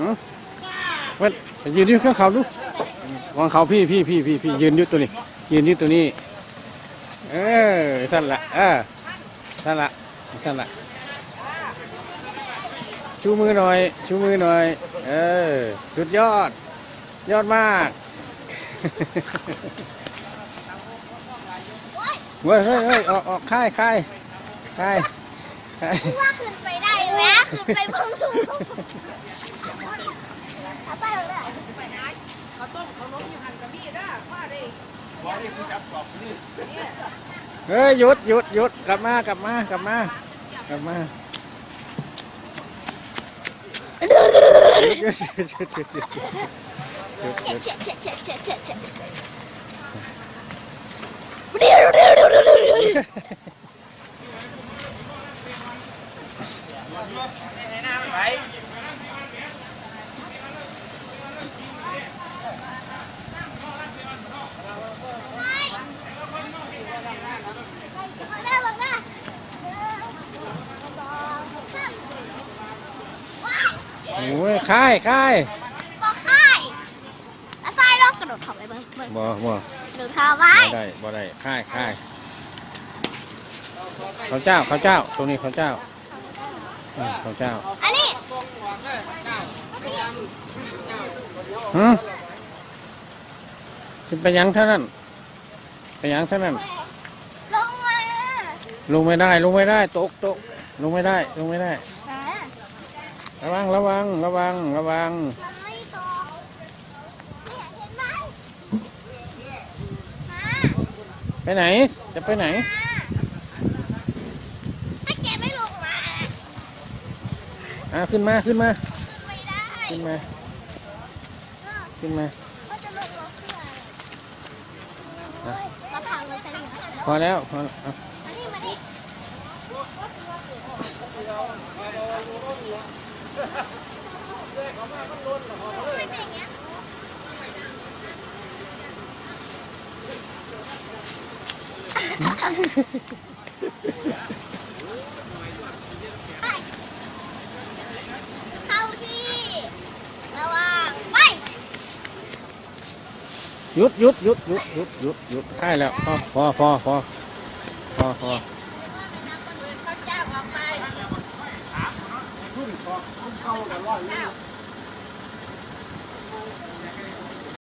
ฮะเว้ยไปยืนอยู่ข้างเขาดูวางเขาพี่พี่พี่พี่พี่ยืนอยู่ตัวนี้ ยืนอยู่ตัวนี้ เออสั่นละเออสั่นละสั่นละชูมือหน่อย ชูมือหน่อย เออสุดยอด ยอดมากเว้ยเฮ้ยเฮ้ยออกออกค่ายค่ายค่ายค่ายว่าขึ้นไปได้ไหมขึ้นไป ไปเลย ไปหาข้าต้มขาวหมอยู่หันกับมีด้าข้าได้ผู้จับกอบนี่เฮ้ยหยุดหยุดหยุดกลับมากลับมากลับมากลับมาหยุไป อ้ยค่ายค่ายบอกค่ายแล้วทรายลองกระโดดเข้าไปเบิ่งเบิ่งบ่บ่หนูเท้าไว้บ่ได้บ่ได้ค่ายค่ายเขาเจ้าเขาเจ้าตรงนี้เขาเจ้าอืมเขาเจ้าอันนี้หืมจะไปยังเท่านั้นไปยังเท่านั้นลงมาลงไม่ได้ลงไม่ได้ตกตกลงไม่ได้ลงไม่ได้แหม ระวังระวังระวังระวังมันไม่ตกเนี่ยเห็นไหมมาไปไหน จะไปไหน ถ้าแกไม่ลงมาอะขึ้นมาขึ้นมาไม่ได้ขึ้นมาเออขึ้นมาเขาจะลงรถเพื่ออะไรเฮ้ยมาพังเลยแต่เนี่ยพอแล้วพอเอามานี่มานี่ไม่ เข่างเงี้ยเข้าที่ ระวังไปหยุดหยุดหยุดหยุดหยุดหยุดหยุดใช่แล้วพอพอพอพอพอพอ เข้ากันว่า